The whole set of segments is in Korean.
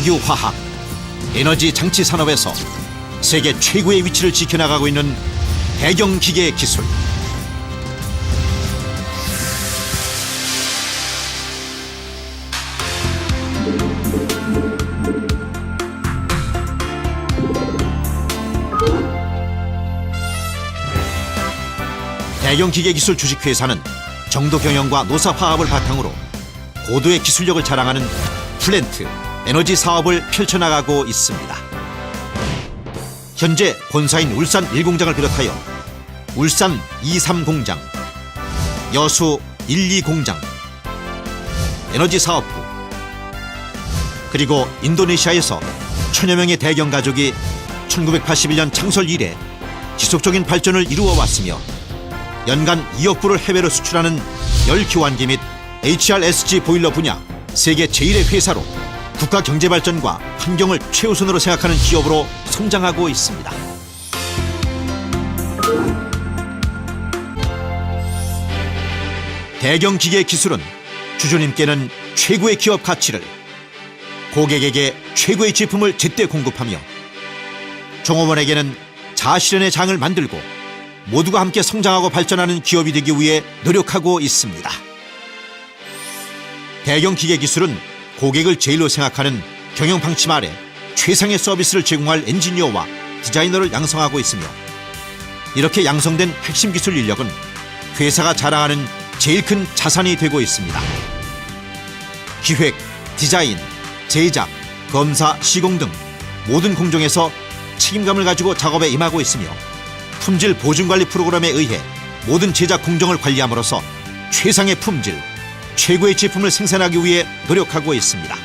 석유, 화학, 에너지 장치 산업에서 세계 최고의 위치를 지켜나가고 있는 대경 기계 기술. 대경 기계 기술 주식회사는 정도 경영과 노사 화합을 바탕으로 고도의 기술력을 자랑하는 플랜트, 에너지 사업을 펼쳐나가고 있습니다. 현재 본사인 울산 1공장을 비롯하여 울산 23공장, 여수 12공장, 에너지 사업부, 그리고 인도네시아에서 천여 명의 대경 가족이 1981년 창설 이래 지속적인 발전을 이루어 왔으며 연간 2억 불을 해외로 수출하는 열 교환기 및 HRSG 보일러 분야 세계 제1의 회사로 국가 경제 발전과 환경을 최우선으로 생각하는 기업으로 성장하고 있습니다. 대경 기계 기술은 주주님께는 최고의 기업 가치를 고객에게 최고의 제품을 제때 공급하며 종업원에게는 자실현의 장을 만들고 모두가 함께 성장하고 발전하는 기업이 되기 위해 노력하고 있습니다. 대경 기계 기술은 고객을 제일로 생각하는 경영 방침 아래 최상의 서비스를 제공할 엔지니어와 디자이너를 양성하고 있으며 이렇게 양성된 핵심 기술 인력은 회사가 자랑하는 제일 큰 자산이 되고 있습니다. 기획, 디자인, 제작, 검사, 시공 등 모든 공정에서 책임감을 가지고 작업에 임하고 있으며 품질 보증 관리 프로그램에 의해 모든 제작 공정을 관리함으로써 최상의 품질, 최고의 제품을 생산하기 위해 노력하고 있습니다.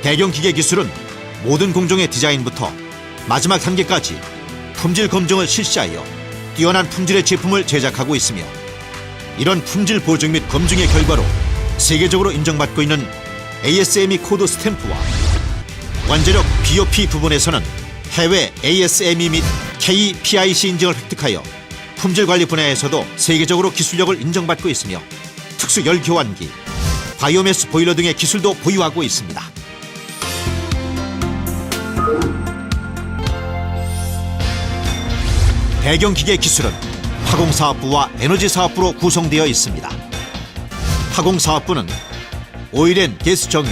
대경 기계 기술은 모든 공정의 디자인부터 마지막 단계까지 품질 검증을 실시하여 뛰어난 품질의 제품을 제작하고 있으며 이런 품질 보증 및 검증의 결과로 세계적으로 인정받고 있는 ASME 코드 스탬프와 원자력 BOP 부분에서는 해외 ASME 및 KPIC 인증을 획득하여 품질 관리 분야에서도 세계적으로 기술력을 인정받고 있으며 특수 열 교환기, 바이오매스 보일러 등의 기술도 보유하고 있습니다. 배경 기계 기술은 화공사업부와 에너지사업부로 구성되어 있습니다. 화공사업부는 오일앤 게스 정유,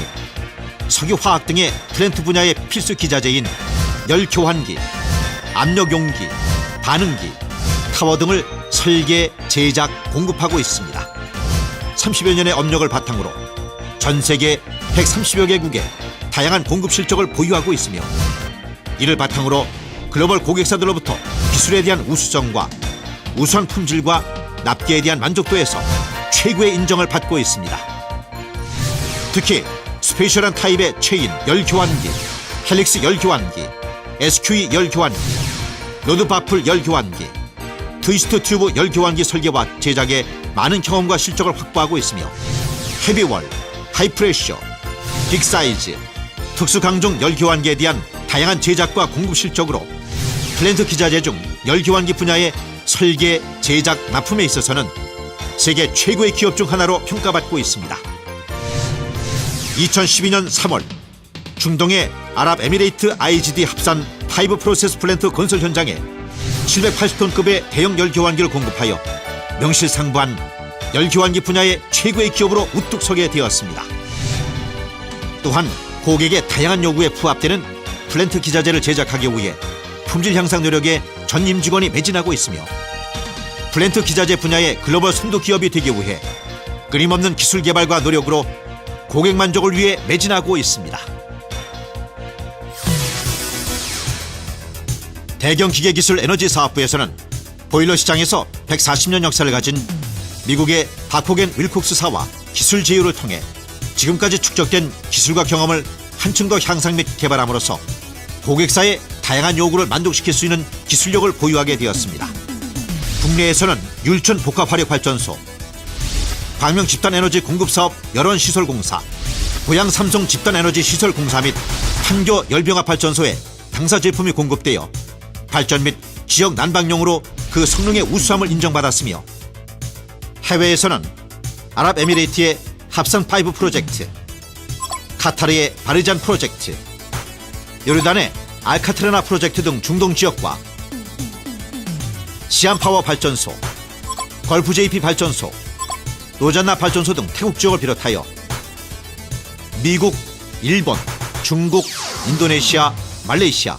석유화학 등의 플랜트 분야의 필수 기자재인 열 교환기, 압력 용기, 반응기, 타워 등을 설계, 제작, 공급하고 있습니다. 30여 년의 업력을 바탕으로 전 세계 130여 개국의 다양한 공급 실적을 보유하고 있으며 이를 바탕으로 글로벌 고객사들로부터 기술에 대한 우수성과 우수한 품질과 납기에 대한 만족도에서 최고의 인정을 받고 있습니다. 특히 스페셜한 타입의 체인 열 교환기, 헬릭스 열 교환기, SQE 열 교환기, 로드바풀 열 교환기, 트위스트 튜브 열 교환기 설계와 제작에 많은 경험과 실적을 확보하고 있으며 헤비월, 하이프레셔, 빅사이즈, 특수 강종 열 교환기에 대한 다양한 제작과 공급 실적으로 플랜트 기자재 중 열 교환기 분야의 설계, 제작, 납품에 있어서는 세계 최고의 기업 중 하나로 평가받고 있습니다. 2012년 3월 중동의 아랍에미레이트 IGD 합산 파이브 프로세스 플랜트 건설 현장에 780톤급의 대형 열교환기를 공급하여 명실상부한 열교환기 분야의 최고의 기업으로 우뚝 서게 되었습니다. 또한 고객의 다양한 요구에 부합되는 플랜트 기자재를 제작하기 위해 품질 향상 노력에 전 임직원이 매진하고 있으며 플랜트 기자재 분야의 글로벌 선도 기업이 되기 위해 끊임없는 기술 개발과 노력으로 고객 만족을 위해 매진하고 있습니다. 대경 기계기술 에너지 사업부에서는 보일러 시장에서 140년 역사를 가진 미국의 바코겐 윌콕스사와 기술 제휴를 통해 지금까지 축적된 기술과 경험을 한층 더 향상 및 개발함으로써 고객사의 다양한 요구를 만족시킬 수 있는 기술력을 보유하게 되었습니다. 국내에서는 율촌 복합화력발전소, 광명 집단에너지 공급사업 열원시설공사, 고양 삼성 집단에너지 시설공사 및 판교 열병합 발전소에 당사 제품이 공급되어 발전 및 지역 난방용으로 그 성능의 우수함을 인정받았으며 해외에서는 아랍에미레이트의 합산 파이브 프로젝트, 카타르의 바르잔 프로젝트, 요르단의 알카트라나 프로젝트 등 중동 지역과 시안 파워 발전소, 걸프 JP 발전소, 로잔나 발전소 등 태국 지역을 비롯하여 미국, 일본, 중국, 인도네시아, 말레이시아,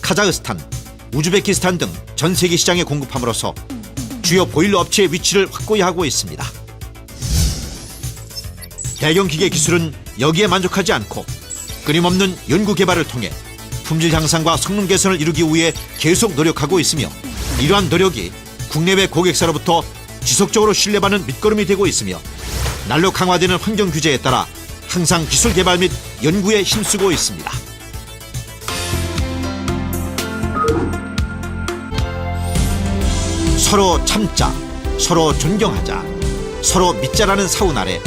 카자흐스탄, 우즈베키스탄 등 전 세계 시장에 공급함으로써 주요 보일러 업체의 위치를 확고히 하고 있습니다. 대경 기계 기술은 여기에 만족하지 않고 끊임없는 연구 개발을 통해 품질 향상과 성능 개선을 이루기 위해 계속 노력하고 있으며 이러한 노력이 국내외 고객사로부터 지속적으로 신뢰받는 밑거름이 되고 있으며 날로 강화되는 환경 규제에 따라 항상 기술 개발 및 연구에 힘쓰고 있습니다. 서로 참자, 서로 존경하자, 서로 믿자라는 사운 아래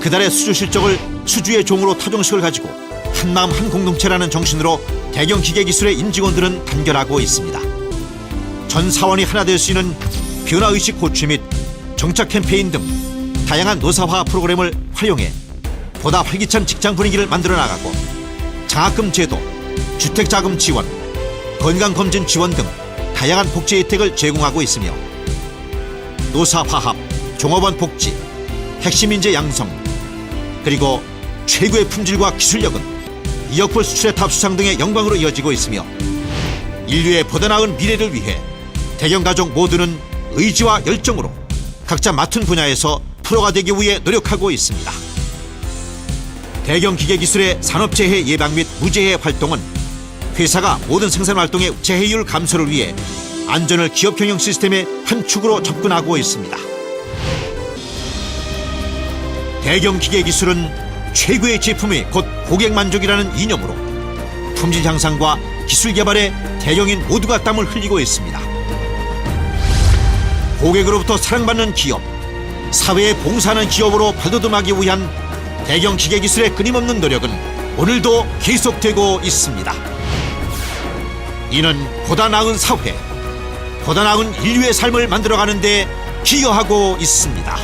그달의 수주 실적을 수주의 종으로 타종식을 가지고 한마음 한 공동체라는 정신으로 대경 기계 기술의 임직원들은 단결하고 있습니다. 전 사원이 하나 될 수 있는 변화 의식 고취 및 정착 캠페인 등 다양한 노사화 프로그램을 활용해 보다 활기찬 직장 분위기를 만들어 나가고 장학금 제도, 주택 자금 지원, 건강 검진 지원 등 다양한 복지 혜택을 제공하고 있으며 노사 화합, 종업원 복지, 핵심 인재 양성, 그리고 최고의 품질과 기술력은 2억 불 수출의 탑 수상 등의 영광으로 이어지고 있으며 인류의 보다 나은 미래를 위해 대경 가족 모두는 의지와 열정으로 각자 맡은 분야에서 프로가 되기 위해 노력하고 있습니다. 대경 기계 기술의 산업재해 예방 및 무재해 활동은 회사가 모든 생산 활동의 재해율 감소를 위해 안전을 기업 경영 시스템의 한 축으로 접근하고 있습니다. 대경 기계 기술은 최고의 제품이 곧 고객 만족이라는 이념으로 품질 향상과 기술 개발에 대경인 모두가 땀을 흘리고 있습니다. 고객으로부터 사랑받는 기업, 사회에 봉사하는 기업으로 발돋움하기 위한 대경 기계 기술의 끊임없는 노력은 오늘도 계속되고 있습니다. 이는 보다 나은 사회, 보다 나은 인류의 삶을 만들어가는 데 기여하고 있습니다.